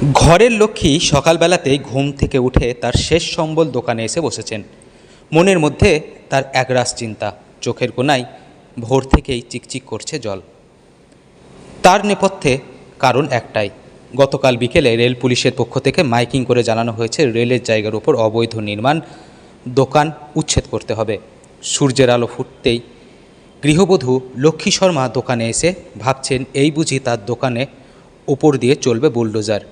ঘরের লক্ষ্মী সকালবেলাতেই ঘুম থেকে উঠে তার শেষ সম্বল দোকানে এসে বসেছেন। মনের মধ্যে তার একরাশ চিন্তা, চোখের কোনায় ভোর থেকেই চিকচিক করছে জল। তার নেপথ্যে কারণ একটাই, গতকাল বিকেলে রেল পুলিশের পক্ষ থেকে মাইকিং করে জানানো হয়েছে, রেলের জায়গার উপর অবৈধ নির্মাণ, দোকান উচ্ছেদ করতে হবে। সূর্যের আলো ফুটতেই গৃহবধূ লক্ষ্মী শর্মা দোকানে এসে ভাবছেন, এই বুঝি তার দোকানে ওপর দিয়ে চলবে বুলডোজার।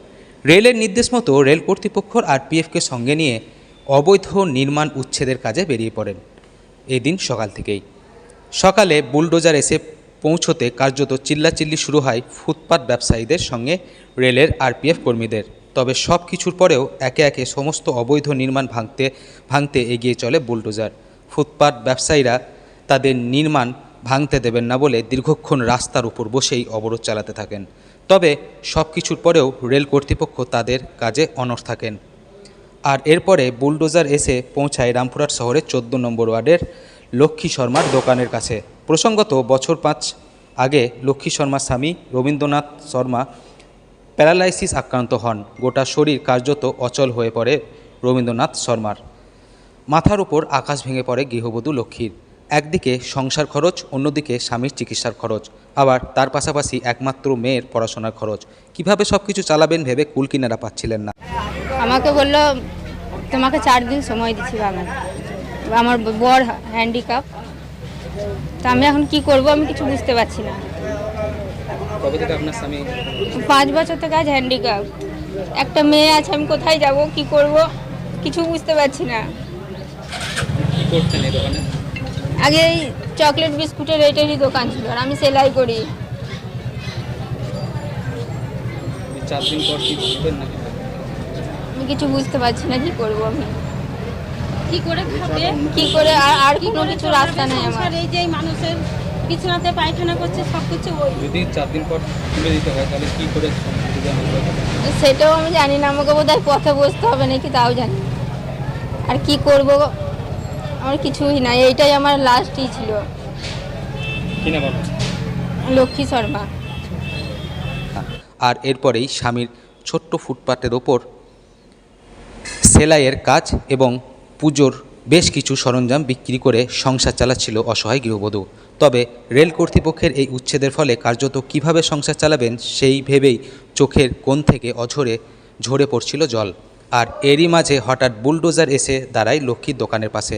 রেলের নির্দেশ মতো রেল কর্তৃপক্ষ আর পিএফকে সঙ্গে নিয়ে অবৈধ নির্মাণ উচ্ছেদের কাজে বেরিয়ে পড়েন। এই দিন সকাল থেকেই। সকালে বুলডোজার এসে পৌঁছতে কার্যত চিল্লাচিল্লি শুরু হয় ফুটপাত ব্যবসায়ীদের সঙ্গে রেলের আরপিএফ কর্মীদের। তবে সব কিছুর পরেও একে একে সমস্ত অবৈধ নির্মাণ ভাঙতে ভাঙতে এগিয়ে চলে বুলডোজার। ফুটপাত ব্যবসায়ীরা তাদের নির্মাণ ভাঙতে দেবেন না বলে দীর্ঘক্ষণ রাস্তার উপর বসেই অবরোধ চালাতে থাকেন। তবে সব কিছুর পরেও রেল কর্তৃপক্ষ তাদের কাজে অনড় থাকেন। আর এরপরে বুলডোজার এসে পৌঁছায় রামপুরহাট শহরের চোদ্দ নম্বর ওয়ার্ডের লক্ষ্মী শর্মার দোকানের কাছে। প্রসঙ্গত, বছর পাঁচ আগে লক্ষ্মী শর্মার স্বামী রবীন্দ্রনাথ শর্মা প্যারালাইসিস আক্রান্ত হন। গোটা শরীর কার্যত অচল হয়ে পড়ে রবীন্দ্রনাথ শর্মার। মাথার উপর আকাশ ভেঙে পড়ে গৃহবধূ লক্ষ্মীর। একদিকে সংসার খরচ অন্যদিকে স্বামীর চিকিৎসার খরচ। আবার তার পাশাপাশি একমাত্র মেয়ের পড়াশোনার খরচ। কীভাবে সব কিছু চালাবেন ভেবে কুল কিনারা পাচ্ছিলেন না। আমাকে বলল তোমাকে চার দিন সময় দিচ্ছি আমার বর হ্যান্ডিক্যাপ তা আমি এখন কি করব আমি কিছু বুঝতে পারছি না। পাঁচ বছর থেকে আজ হ্যান্ডিক্যাপ একটা মেয়ে আছে আমি কোথায় যাব কি করব কিছু বুঝতে পারছি না। কি করতেন এই দোকানে? আগে এই চকলেট বিস্কুটের এটারই দোকান ছিল আর আমি সেলাই করি। চার দিন পর কি বুঝবেন না আমি কিছু বুঝতে পারছি না কি করব আমি? কি করে খাবে? কি করে আর আর কি কোনো করে কিছু রাস্তা নেই আমার। এই যে এই মানুষের বিছানাতে পায়খানা করছে সব কিছু ওই। যদি চার দিন পর তুলে দিতে হয় তাহলে কি করে সেটাও আমি জানি না আমাকে বোধহয় পথে বসতে হবে নাকি তাও জানি আর কি করব আমার কিছুই না এইটাই আমার লাস্টই ছিল। কি লক্ষ্মী শর্মা। আর এরপরেই স্বামীর ছোট্ট ফুটপাতের ওপর সেলাইয়ের কাজ এবং পুজোর বেশ কিছু সরঞ্জাম বিক্রি করে সংসার চালাচ্ছিল অসহায় গৃহবধূ। তবে রেল কর্তৃপক্ষের এই উচ্ছেদের ফলে কার্যত কীভাবে সংসার চালাবেন সেই ভেবেই চোখের কোণ থেকে অঝরে ঝরে পড়ছিল জল। আর এরই মাঝে হঠাৎ বুলডোজার এসে দাঁড়ায় লক্ষ্মীর দোকানের পাশে।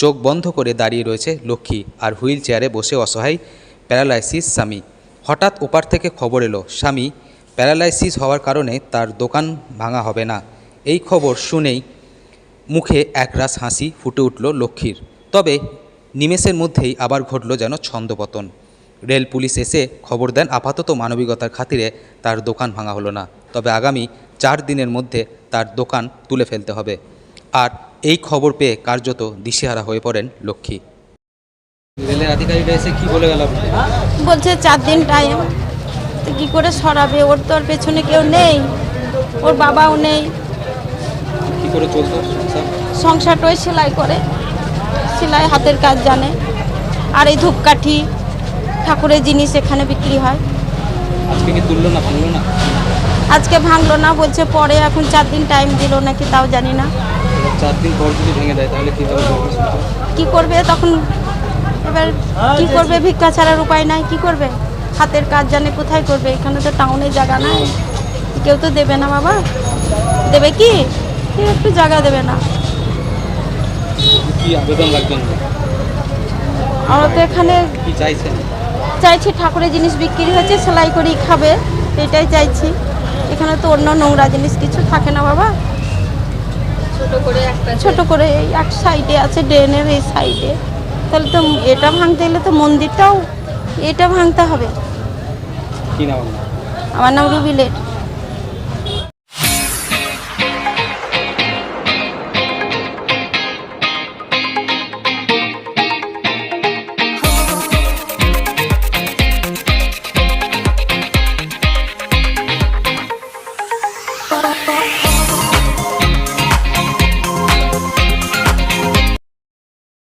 চোখ বন্ধ করে দাঁড়িয়ে রয়েছে লক্ষ্মী আর হুইল চেয়ারে বসে অসহায় প্যারালাইসিস স্বামী। হঠাৎ ওপার থেকে খবর এলো, স্বামী, প্যারালাইসিস হওয়ার কারণে তার দোকান ভাঙা হবে না। এই খবর শুনেই মুখে একরাশ হাসি ফুটে উঠল লক্ষ্মীর। তবে নিমেষের মধ্যেই আবার ঘটল যেন ছন্দপতন। রেল পুলিশ এসে খবর দেন, আপাতত মানবিকতার খাতিরে তার দোকান ভাঙা হলো না। তবে আগামী চার দিনের মধ্যে তার দোকান তুলে ফেলতে হবে। আর এই খবর পেয়ে কার্যত দিশেহারা হয়ে পড়েন লক্ষ্মী। রেলের আধিকারিকরা এসে কি বলে গেল বলছে চার দিন টাইম কি করে সরাবে? ওর তো পেছনে কেউ নেই। ওর বাবাও নেই। কি করে চলতো সংসারটাই সেলাই করে। সেলাই হাতের কাজ জানে। আর এই ধূপকাঠি ঠাকুরের জিনিস এখানে বিক্রি হয়। আজকে কি তুললো না ভাঙলো না? আজকে ভাঙলো না বলছে পরে এখন চার দিন টাইম দিল নাকি তাও জানি না। চার দিন পর যদি ভেঙে দেয় তাহলে কীভাবে কি করবে তখন? এবার কি করবে? ভিক্ষা ছাড়ার উপায় নাই কি করবে? হাতের কাজ জানে কোথায় করবে? এখানে তো টাউনে জায়গা নাই। কেউ তো দেবে না বাবা। দেবে কি? কেউ একটু জায়গা দেবে না। কি আবেদন রাখবেন? আমরা তো এখানে কি চাইছেন? চাইছি ঠাকুরের জিনিস বিক্রি হয়েছে সেলাই করেই খাবে এটাই চাইছি। এখানে তো অন্য নোংরা জিনিস কিছু থাকে না বাবা। ছোট করে একটা করে এই এক সাইডে আছে ড্রেনের এই সাইডে। তাহলে তো এটা ভাঙতে গেলে তো মন্দিরটাও এটা ভাঙতে হবে। কি নাম আমার নাম রুবিলেট